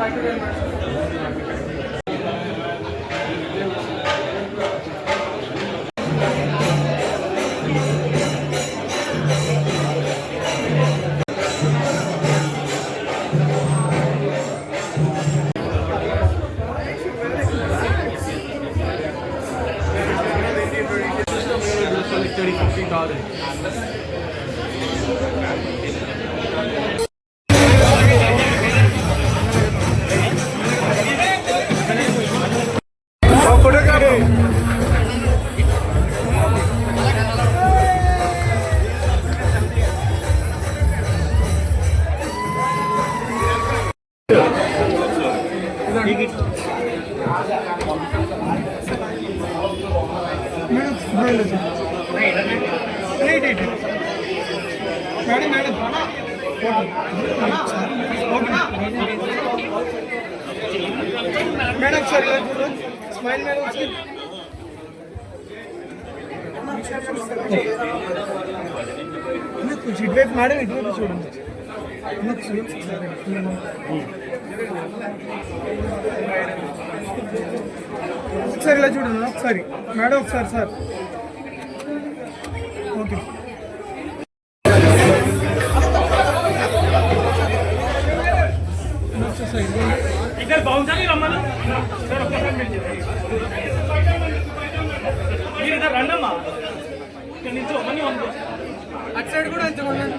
Thank you very much. like 30, 50 dollars. Madam sir smile madam కొంచెం ఇటువైపు madam ఇటువైపు చూడండి ఒకసారి ఇలా చూడండి ఒకసారి. మేడం ఒకసారి సార్. ఓకే. ఇద్దరు బాగుంటుంది రమ్మను సార్ ఒక్కసారి మీరు ఇద్దరు రండమ్మా. ఇక్కడ నుంచి అటు సైడ్ కూడా ఉండండి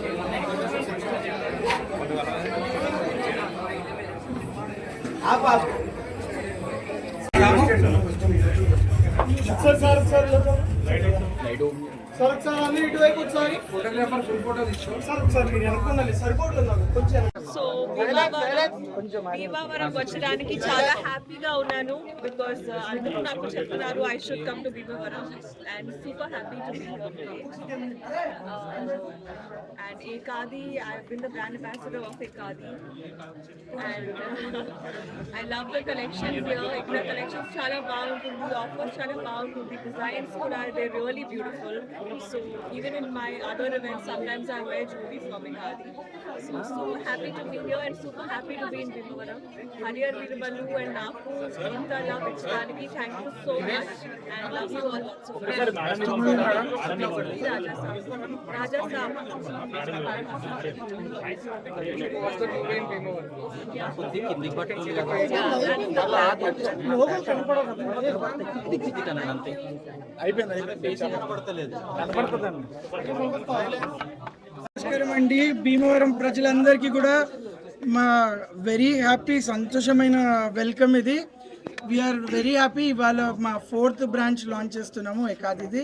సార్ సార్ సార్ సార్. ఒకసారి అన్ని ఇటువైపు ఒకసారి ఫోటోగ్రాఫర్ ఫుల్ ఫోటో తీసుకో. సార్ ఒకసారి మీరు అనుకున్నది సరిపోవట్లేదు నాకు. కొంచెం వెనక్కి. సో భీమవరం భీమవరం వచ్చడానికి చాలా హ్యాపీగా ఉన్నాను బికాస్ అందరూ నాకు చెప్తున్నారు I should come to Bhimavaram and super happy to be and Ekadi I been the brand ambassador of Ekadi and I love the collection ఇక్కడ కలెక్షన్స్ చాలా బాగుంటుంది ఆఫర్స్ చాలా బాగుంటుంది డిజైన్స్ కూడా they really beautiful so even in my other events sometimes I wear jewelry from Ekadi. So so happy to be here and super happy to be in Bhimavaram. Hariyar Virbalu and Naku, Inta love Ichdaniki. Thank you so much and love you all. So Raja Sam. Raja నమస్కారం అండి భీమవరం ప్రజలందరికీ కూడా మా very happy సంతోషమైన welcome ఇది. We're very happy ఇవాళ మా ఫోర్త్ బ్రాంచ్ లాంచ్ చేస్తున్నాము ఏకాదిది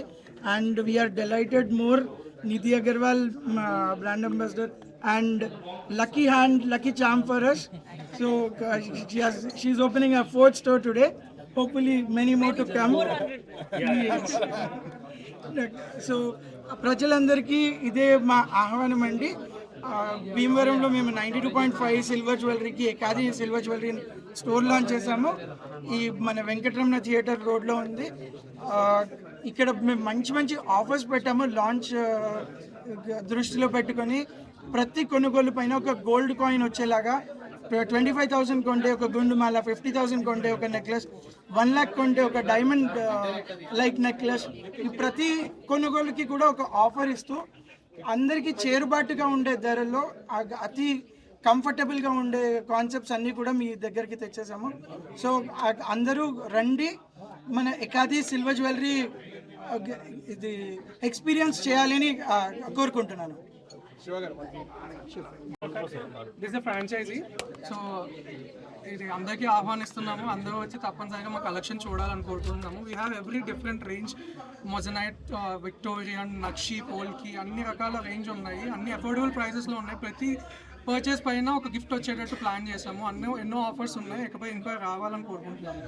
and we're delighted more Nidhi Agarwal మా brand ambassador and lucky hand lucky charm for us so she's opening a fourth store today hopefully many more to come so ప్రజలందరికీ ఇదే మా ఆహ్వానం అండి. భీమవరంలో మేము ninety two point five silver జ్యువెలరీకి Ekadi silver jewellery store launch చేసాము ఈ మన వెంకటరమణ థియేటర్ రోడ్లో ఉంది. ఇక్కడ మేము మంచి మంచి ఆఫర్స్ పెట్టాము. లాంచ్ దృష్టిలో పెట్టుకొని ప్రతి కొనుగోలు పైన ఒక గోల్డ్ కాయిన్ వచ్చేలాగా ట్వంటీ ఫైవ్ థౌసండ్ కొంటే ఒక గుండు మాల ఫిఫ్టీ థౌసండ్ కొంటే ఒక నెక్లెస్ వన్ ల్యాక్ కొంటే ఒక డైమండ్ లైక్ నెక్లెస్ ఈ ప్రతి కొనుగోలుకి కూడా ఒక ఆఫర్ ఇస్తూ అందరికీ చేరుబాటుగా ఉండే ధరల్లో అతి కంఫర్టబుల్గా ఉండే కాన్సెప్ట్స్ అన్నీ కూడా మీ దగ్గరికి తెచ్చేసాము. సో అందరూ రండి. మన ఎకాది సిల్వర్ జ్యువెలరీ ఇది ఎక్స్పీరియన్స్ చేయాలని కోరుకుంటున్నాను. దిస్ ఎ ఫ్రాంచైజీ సో ఇది అందరికీ ఆహ్వానిస్తున్నాము. అందరూ వచ్చి తప్పనిసరిగా మా కలెక్షన్ చూడాలని కోరుకుంటున్నాము. We have every different range moissanite Victorian nakshi polki అన్ని రకాల రేంజ్ ఉన్నాయి. అన్ని అఫోర్డబుల్ ప్రైజెస్లో ఉన్నాయి. ప్రతి పర్చేస్ పైన ఒక గిఫ్ట్ వచ్చేటట్టు ప్లాన్ చేసాము అన్నో ఎన్నో ఆఫర్స్ ఉన్నాయి. ఇకపై ఇంకా రావాలని కోరుకుంటున్నాము.